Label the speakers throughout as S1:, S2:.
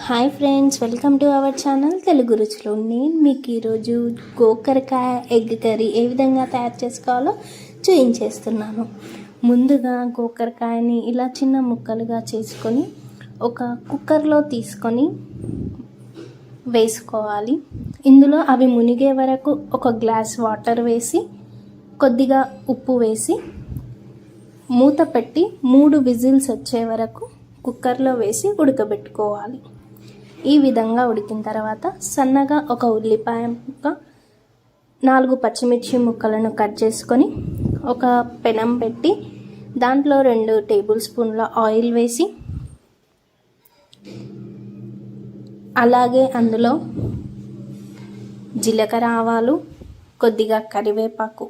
S1: Hi friends welcome to our channel Telugu Ruchulu. నేను మీకు ఈరోజు గోకరకాయ ఎగ్ కర్రీ ఏ విధంగా తయారు చేసుకోవాలో చూపించేస్తున్నాను ముందుగా గోకరకాయని ఇలా చిన్న ముక్కలుగా చేసుకొని ఒక కుక్కర్లో తీసుకొని వేసుకోవాలి. ఇందులో అవి మునిగే వరకు ఒక గ్లాస్ వాటర్ వేసి కొద్దిగా ఉప్పు వేసి మూత పెట్టి మూడు విజిల్స్ వచ్చే వరకు కుక్కర్లో వేసి ఉడకబెట్టుకోవాలి. ఈ విధంగా ఉడికిన తర్వాత సన్నగా ఒక ఉల్లిపాయ ముక్క నాలుగు పచ్చిమిర్చి ముక్కలను కట్ చేసుకొని ఒక పెనం పెట్టి దాంట్లో రెండు టేబుల్ స్పూన్ల ఆయిల్ వేసి అలాగే అందులో జీలకర్ర ఆవాలు కొద్దిగా కరివేపాకు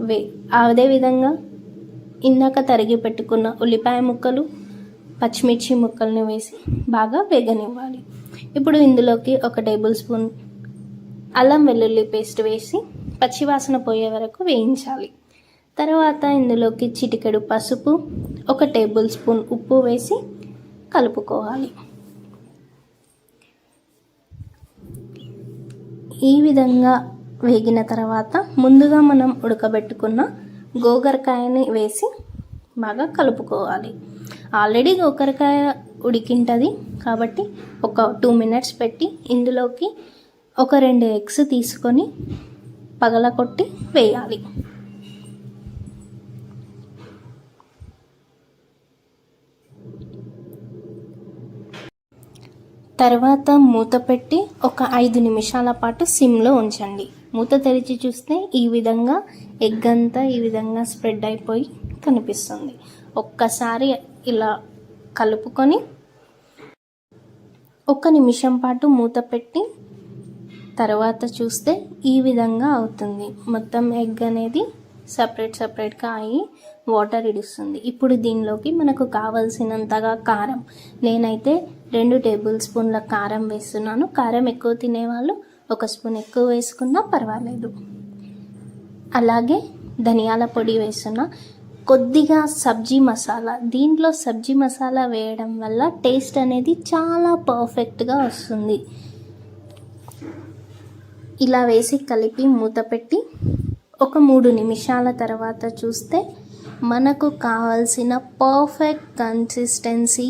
S1: వే అదేవిధంగా ఇందాక తరిగి పెట్టుకున్న ఉల్లిపాయ ముక్కలు పచ్చిమిర్చి ముక్కల్ని వేసి బాగా వేగనివ్వాలి. ఇప్పుడు ఇందులోకి ఒక టేబుల్ స్పూన్ అల్లం వెల్లుల్లి పేస్ట్ వేసి పచ్చివాసన పోయే వరకు వేయించాలి. తర్వాత ఇందులోకి చిటికెడు పసుపు ఒక టేబుల్ స్పూన్ ఉప్పు వేసి కలుపుకోవాలి. ఈ విధంగా వేగిన తర్వాత ముందుగా మనం ఉడకబెట్టుకున్న గోగరకాయని వేసి బాగా కలుపుకోవాలి. ఆల్రెడీ గోకరకాయ ఉడికింటుంది కాబట్టి ఒక టూ మినిట్స్ పెట్టి ఇందులోకి ఒక రెండు ఎగ్స్ తీసుకొని పగలకొట్టి వేయాలి. తర్వాత మూత పెట్టి ఒక ఐదు నిమిషాల పాటు సిమ్లో ఉంచండి. మూత తెరిచి చూస్తే ఈ విధంగా ఎగ్ అంతా ఈ విధంగా స్ప్రెడ్ అయిపోయి కనిపిస్తుంది. ఒక్కసారి ఇలా కలుపుకొని ఒక నిమిషం పాటు మూత పెట్టి తర్వాత చూస్తే ఈ విధంగా అవుతుంది. మొత్తం ఎగ్ అనేది సపరేట్ సపరేట్గా అయ్యి వాటర్ ఇడుస్తుంది. ఇప్పుడు దీనిలోకి మనకు కావలసినంతగా కారం. నేనైతే రెండు టేబుల్ స్పూన్ల కారం వేస్తున్నాను. కారం ఎక్కువ తినేవాళ్ళు ఒక స్పూన్ ఎక్కువ వేసుకున్నా పర్వాలేదు. అలాగే ధనియాల పొడి వేస్తున్నా. కొద్దిగా సబ్జీ మసాలా. దీంట్లో సబ్జీ మసాలా వేయడం వల్ల టేస్ట్ అనేది చాలా పర్ఫెక్ట్గా వస్తుంది. ఇలా వేసి కలిపి మూత పెట్టి ఒక మూడు నిమిషాల తర్వాత చూస్తే మనకు కావాల్సిన పర్ఫెక్ట్ కన్సిస్టెన్సీ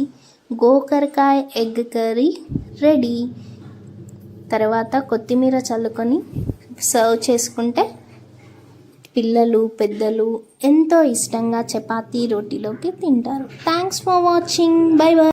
S1: గోకరకాయ ఎగ్ కర్రీ రెడీ. తర్వాత కొత్తిమీర చల్లుకొని సర్వ్ చేసుకుంటే పిల్లలు పెద్దలు ఎంతో ఇష్టంగా చపాతీ రోటీలోకి తింటారు. Thanks for watching bye bye